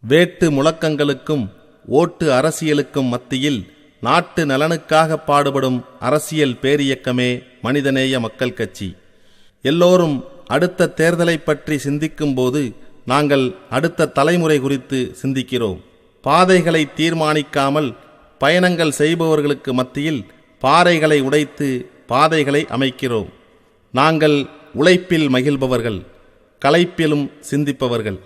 வேட்டு முழக்கங்களுக்கும் ஓட்டு அரசியலுக்கும் மத்தியில் நாட்டு நலனுக்காக பாடுபடும் அரசியல் பேரியக்கமே மனிதநேய மக்கள் கட்சி. எல்லோரும் அடுத்த தேர்தலை பற்றி சிந்திக்கும்போது நாங்கள் அடுத்த தலைமுறை குறித்து சிந்திக்கிறோம். பாதைகளை தீர்மானிக்காமல் பயணங்கள் செய்பவர்களுக்கு மத்தியில் பாறைகளை உடைத்து பாதைகளை அமைக்கிறோம். நாங்கள் உழைப்பில் மகிழ்பவர்கள் களைப்பிலும் சிந்திப்பவர்கள்.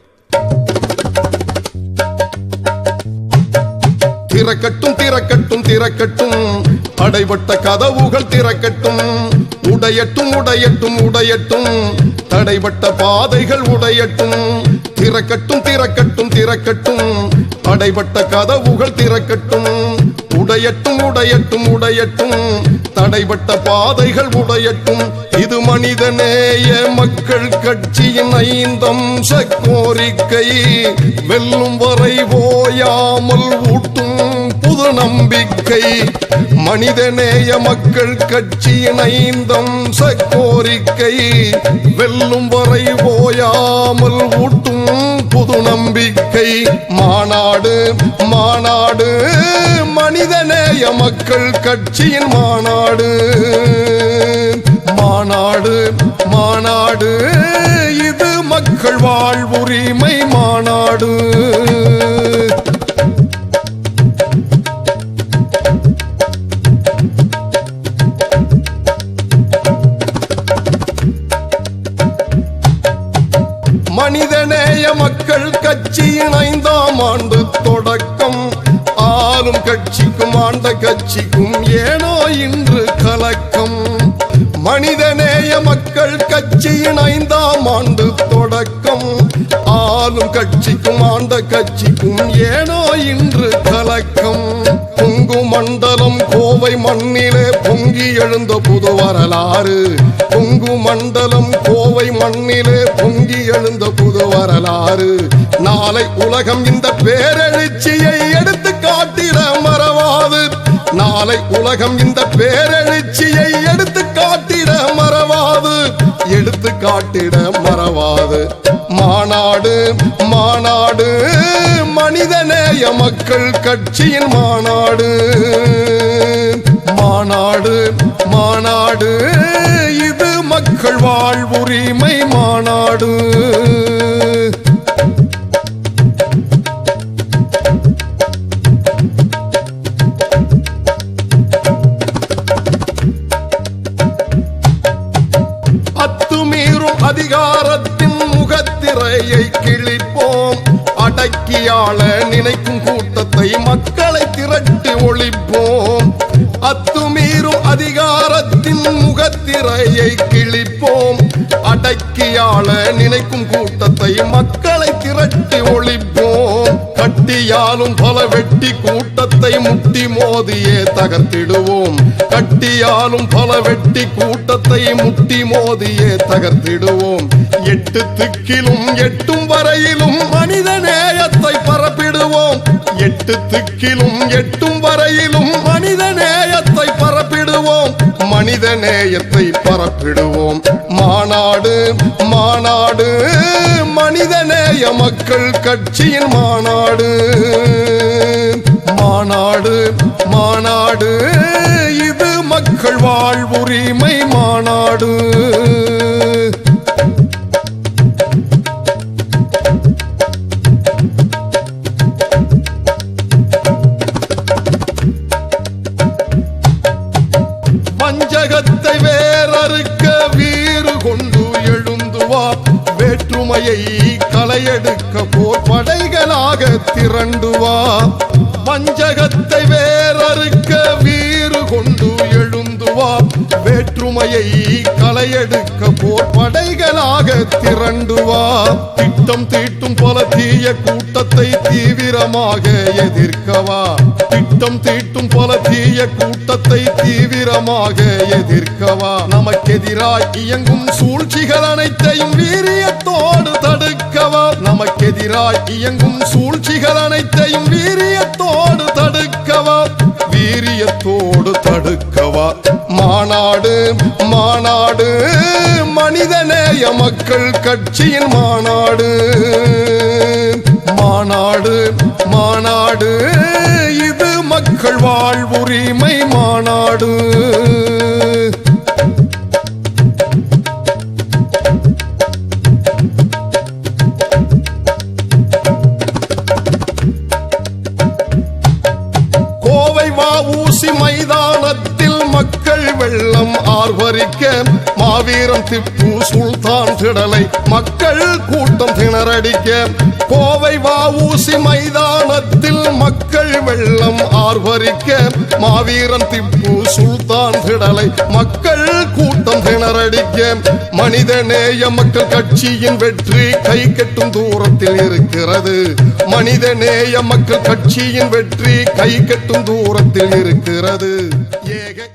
திறக்கட்டும் திறக்கட்டும் திறக்கட்டும். அடைபட்ட கதவுகள் திறக்கட்டும். உடையட்டும் உடையட்டும் உடையட்டும். தடைபட்ட பாதைகள் உடையட்டும். திறக்கட்டும் திறக்கட்டும் திறக்கட்டும். அடைபட்ட கதவுகள் திறக்கட்டும். உடையட்டும் உடையட்டும் உடையட்டும். தடைபட்ட பாதைகள் உடையட்டும். இது மனிதநேய மக்கள் கட்சியின் ஐந்தம்ச கோரிக்கை வெல்லும் வரை ஓயாமல் ஊட்டும் புது நம்பிக்கை மனிதநேய மக்கள் கட்சியின் ஐந்தம்ச கோரிக்கை வெல்லும் வரை ஓயாமல் ஊட்டும் புது நம்பிக்கை மாநாடு மாநாடு. மனிதநேய மக்கள் கட்சியின் மாநாடு. மாநாடு மாநாடு. இது மக்கள் வாழ்வுரிமை மாநாடு. மனிதநேய மக்கள் கட்சியின் ஐந்தாம் ஆண்டு தொடக்கம். ஆளும் கட்சிக்கும் ஆண்ட கட்சிக்கும் ஏனோ இன்று கலக்கம். மனிதநேய மக்கள் கட்சியின் ஐந்தாம் ஆண்டு தொடக்கம். ஆளும் கட்சிக்கும் ஆண்ட கட்சிக்கும் ஏனோ இன்று கலக்கம். பொங்கு மண்டலம் கோவை மண்ணிலே பொங்கி எழுந்த புது வரலாறு. பொங்கு மண்டலம் கோவை மண்ணிலே பொங்கி எழுந்த புது வரலாறு. நாளை உலகம் இந்த பேரெழுச்சியை எடுத்து காட்டிட மறவாது. நாளை உலகம் இந்த பேரெழுச்சியை எடுத்து காட்டிட மறவாது. எடுத்து காட்டிட மறவாது. மாநாடு மாநாடு மனிதநேய மக்கள் கட்சியின் மாநாடு. உரிமை மாநாடு. அத்துமீறும் அதிகாரத்தின் முகத்திரையை கிழிப்போம். அடக்கியாள நினைக்கும் கூட்டத்தை மக்களை திரட்டி ஒழிப்போம். அத்துமீறும் அதிகாரத்தின் முகத்திரையை கிழி அடக்கியாள நினைக்கும் கூட்டத்தை மக்களை திரட்டி ஒழிப்போம். கட்டியாலும் பல வெட்டி கூட்டத்தை முட்டி மோதியே தகர்த்திடுவோம். கட்டியாலும் பல வெட்டி கூட்டத்தை முட்டி மோதியே தகர்த்திடுவோம். எட்டு திக்கிலும் எட்டும் வரையிலும் மனித நேயத்தை பரப்பிடுவோம். எட்டு திக்கிலும் எட்டும் வரையிலும் மனித நேயத்தை பரப்பிடுவோம். மனித நேயத்தை பரப்பிடுவோம். மாநாடு மாநாடு மனிதநேய மக்கள் கட்சியின் மாநாடு. மாநாடு மாநாடு இது மக்கள் வாழ்வுரிமை மாநாடு. வேற்றுமையை களையெடுக்க போர் படைகளாக திரண்டுவார் வஞ்சகத்தை வேறறுக்க வீர வேற்றுமையை களையெடுக்க போர் படைகளாக திரண்டுவா. திட்டம் தீட்டும் பல தீய கூட்டத்தை தீவிரமாக எதிர்க்கவா. திட்டம் தீட்டும் பல தீய கூட்டத்தை தீவிரமாக எதிர்க்கவா. நமக்கெதிராய் இயங்கும் சூழ்ச்சிகள் அனைத்தையும் வீரியத்தோடு தடுக்கவா. நமக்கெதிராய் இயங்கும் சூழ்ச்சிகள் அனைத்தையும் வீரியத்தோடு தடுக்கவா. வீரியத்தோடு தடுக்க தடுக்கவா மாநாடு மாநாடு மனிதநேய மக்கள் கட்சியின் மாநாடு. மாநாடு மாநாடு இது மக்கள் வாழ்வுரிமை மாநாடு. கோவை ஊசி மைதானத்தில் வெள்ளம் ஆர்வரிக்க மாவீரம் திப்பு சுல்தான் திடலை மக்கள் கூட்டம் திணறடிக்க. கோவை வாவூசி மைதானத்தில் மக்கள் வெள்ளம் ஆர்வரிக்க மாவீரன் திப்பு சுல்தான் திடலை மக்கள் கூட்டம் திணறடிக்க. மனித நேய மக்கள் கட்சியின் வெற்றி கை கட்டும் தூரத்தில் இருக்கிறது. மனித நேய மக்கள் கட்சியின் வெற்றி கை கட்டும் தூரத்தில் இருக்கிறது. ஏக